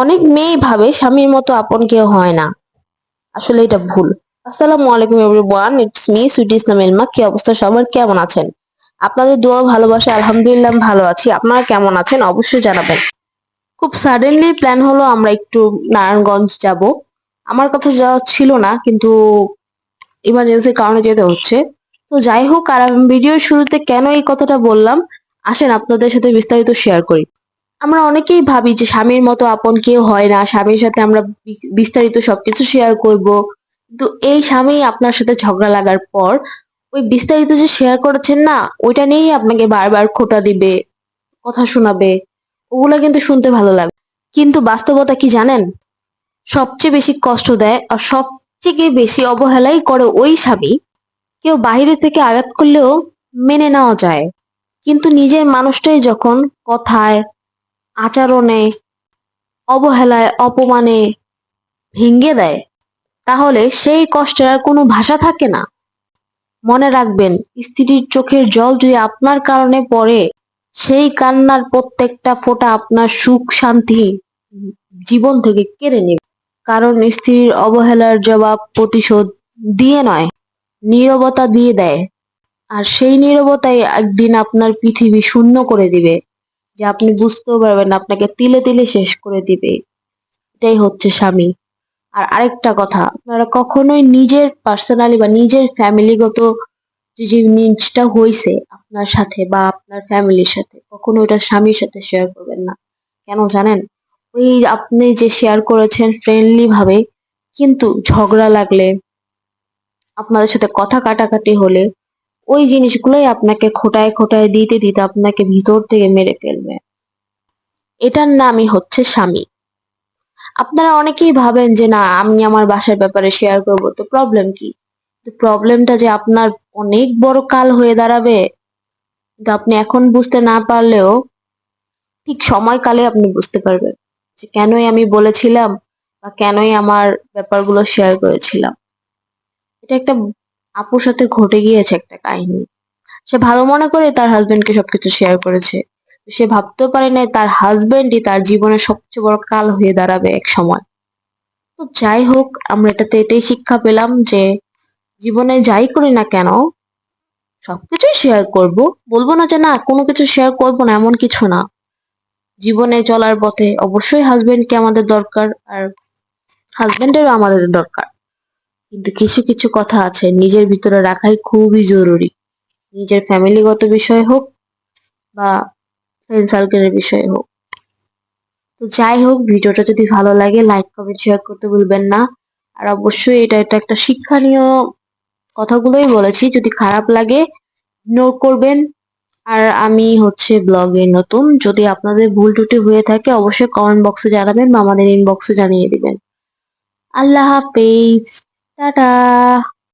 অনেক মেয়ে ভাবে স্বামীর মতো আপন কেউ হয় না। আসলে এটা ভুল। আসসালামু আলাইকুম everyone, it's me Sweety Islam Ilma কি অবস্থা? সবার কেমন আছেন? আপনাদের দোয়া ভালোবাসা, আলহামদুলিল্লাহ ভালো আছি। আপনারা কেমন আছেন? অবশ্যই জানাবেন। খুব সাডেনলি প্ল্যান হলো আমরা একটু নারায়ণগঞ্জ যাব। আমার কথা যাওয়া ছিল না, কিন্তু ইমার্জেন্সির কারণে যেতে হচ্ছে। তো যাই হোক, আর আমি ভিডিওর শুরুতে কেন এই কথাটা বললাম, আসেন আপনাদের সাথে বিস্তারিত শেয়ার করি। আমরা অনেকেই ভাবি যে স্বামীর মতো আপন কেউ হয় না, স্বামীর সাথে আমরা বিস্তারিত সবকিছু শেয়ার করব। কিন্তু এই স্বামী আপনার সাথে ঝগড়া লাগার পর, ওই বিস্তারিত যে শেয়ার করেছেন না, ওইটা নিয়েই আপনাকে বারবার খোটা দিবে, কথা শোনাবে, ওগুলো কিন্তু শুনতে ভালো লাগে কিন্তু বাস্তবতা কি জানেন? সবচেয়ে বেশি কষ্ট দেয় আর সবচেয়ে বেশি অবহেলাই করে ওই স্বামী। কেউ বাইরে থেকে আঘাত করলেও মেনে নেওয়া যায়। কিন্তু নিজের মানুষটাই যখন কথায় আচরণে, অবহেলায়, অপমানে ভেঙে দেয়, তাহলে সেই কষ্টের আর কোনো ভাষা থাকে না। মনে রাখবেন, স্ত্রীর চোখের জল যদি আপনার কারণে পড়ে, সেই কান্নার প্রত্যেকটা ফোঁটা আপনার সুখ, শান্তি, জীবন থেকে কেড়ে নেবে। কারণ স্ত্রীর অবহেলার জবাব প্রতিশোধ দিয়ে নয়, নীরবতা দিয়ে দেয়। আর সেই নীরবতাই একদিন আপনার পৃথিবী শূন্য করে দিবে। যে আপনি বুঝতেও পারবেন আপনাকে তিলে তিলে শেষ করে দিবে। এটাই হচ্ছে স্বামী। আর আরেকটা কথা, আপনারা কখনোই নিজের পার্সোনালি বা নিজের ফ্যামিলিগত যে জিনিসটা হয়েছে আপনার সাথে বা আপনার ফ্যামিলির সাথে, কখনো ওটা স্বামীর সাথে শেয়ার করবেন না। কেন জানেন? ওই আপনি যে শেয়ার করেছেন ফ্রেন্ডলি ভাবে, কিন্তু ঝগড়া লাগলে, আপনাদের সাথে কথা কাটাকাটি হলে ওই জিনিসগুলোই আপনাকে খোটায় খোটায় দিতে দিতে আপনাকে ভিতর থেকে মেরে ফেলবে। এটার নামই হচ্ছে স্বামী। আপনারা অনেকেই ভাবেন যে, না, আমি আমার বাসার ব্যাপারে শেয়ার করব। তো প্রবলেম কি? প্রবলেমটা যে আপনার অনেক বড় কাল হয়ে দাঁড়াবে, কিন্তু আপনি এখন বুঝতে না পারলেও ঠিক সময়কালে আপনি বুঝতে পারবেন যে, কেনই আমি বলেছিলাম বা কেনই আমার ব্যাপারগুলো শেয়ার করেছিলাম। এটা একটা আপুর সাথে ঘটে গিয়েছে একটা কাহিনী। সে ভালো মনে করে তার হাজবেন্ডকে সবকিছু শেয়ার করেছে। সে ভাবতেও পারে না তার হাজবেন্ডই তার জীবনের সবচেয়ে বড় কাল হয়ে দাঁড়াবে এক সময়। তো যাই হোক, আমরা এটাতে এটাই শিক্ষা পেলাম যে জীবনে যাই করি না কেন, সবকিছুই শেয়ার করব। বলব না যে না, কোনো কিছু শেয়ার করব না, এমন কিছু না। জীবনে চলার পথে অবশ্যই হাজবেন্ডকে আমাদের দরকার আর হাজবেন্ডেরও আমাদের দরকার। কিন্তু কিছু কিছু কথা আছে, নিজের ভিতরে রাখাই খুবই জরুরি। নিজের ফ্যামিলিগত বিষয় হোক বা ফ্রেন্ড সার্কেলের বিষয় হোক। তো যাই হোক, ভিডিওটা যদি ভালো লাগে লাইক কমেন্ট শেয়ার করতে ভুলবেন না। আর অবশ্যই এটা এটা একটা শিক্ষণীয় কথাগুলোই বলেছি। যদি খারাপ লাগে ইগনোর করবেন। আর আমি হচ্ছে ব্লগে নতুন। যদি আপনাদের ভুল ত্রুটি হয়ে থাকে, অবশ্যই কমেন্ট বক্সে জানাবেন বা আমাদের ইনবক্সে জানিয়ে দিবেন। আল্লাহ হাফেজ। টাটা